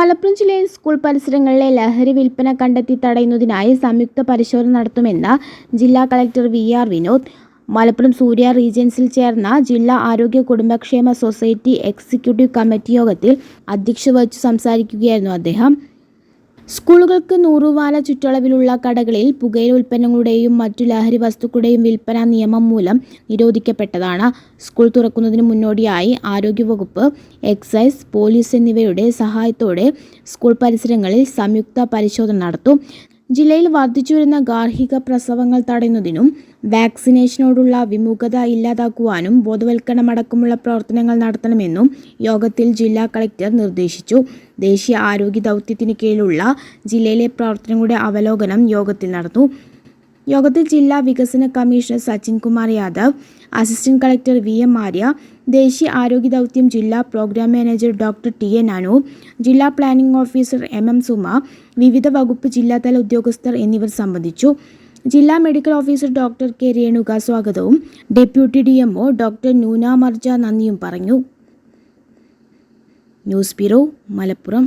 മലപ്പുറം ജില്ലയിൽ സ്കൂൾ പരിസരങ്ങളിലെ ലഹരി വിൽപ്പന കണ്ടെത്തി തടയുന്നതിനായി സംയുക്ത പരിശോധന നടത്തുമെന്ന് ജില്ലാ collector V R Vinod. Malappuram Surya റീജൻസിൽ ചേർന്ന ജില്ലാ ആരോഗ്യ കുടുംബക്ഷേമ സൊസൈറ്റി എക്സിക്യൂട്ടീവ് കമ്മിറ്റി യോഗത്തിൽ അധ്യക്ഷ വഹിച്ചു സംസാരിക്കുകയായിരുന്നു അദ്ദേഹം. സ്കൂളുകൾക്ക് നൂറുവാല ചുറ്റളവിലുള്ള കടകളിൽ പുകയില ഉൽപ്പന്നങ്ങളുടെയും മറ്റു ലഹരി വസ്തുക്കളുടെയും വിൽപ്പന നിയമം മൂലം നിരോധിക്കപ്പെട്ടതാണ്. സ്കൂൾ തുറക്കുന്നതിന് മുന്നോടിയായി ആരോഗ്യവകുപ്പ് എക്സൈസ് പോലീസ് എന്നിവയുടെ സഹായത്തോടെ സ്കൂൾ പരിസരങ്ങളിൽ സംയുക്ത പരിശോധന നടത്തും. ജില്ലയിൽ വർദ്ധിച്ചുവരുന്ന ഗാർഹിക പ്രസവങ്ങൾ തടയുന്നതിനും വാക്സിനേഷനോടുള്ള വിമുഖത ഇല്ലാതാക്കുവാനും ബോധവൽക്കരണമടക്കമുള്ള പ്രവർത്തനങ്ങൾ നടത്തണമെന്നും യോഗത്തിൽ ജില്ലാ കളക്ടർ നിർദ്ദേശിച്ചു. ദേശീയ ആരോഗ്യ ദൗത്യത്തിന് കീഴിലുള്ള ജില്ലയിലെ പ്രവർത്തനങ്ങളുടെ അവലോകനം യോഗത്തിൽ നടന്നു. യോഗത്തിൽ ജില്ലാ വികസന commissioner Sachin Kumar Yadav assistant collector V M Arya ദേശീയ ആരോഗ്യ ദൗത്യം ജില്ലാ program manager doctor T N Anu ജില്ലാ planning officer M M Suma വിവിധ വകുപ്പ് ജില്ലാതല ഉദ്യോഗസ്ഥർ എന്നിവർ സംബന്ധിച്ചു. ജില്ലാ medical officer doctor K Renuka സ്വാഗതവും. Deputy D MO doctor Noona Marja നന്ദിയും പറഞ്ഞു. News bureau Malappuram.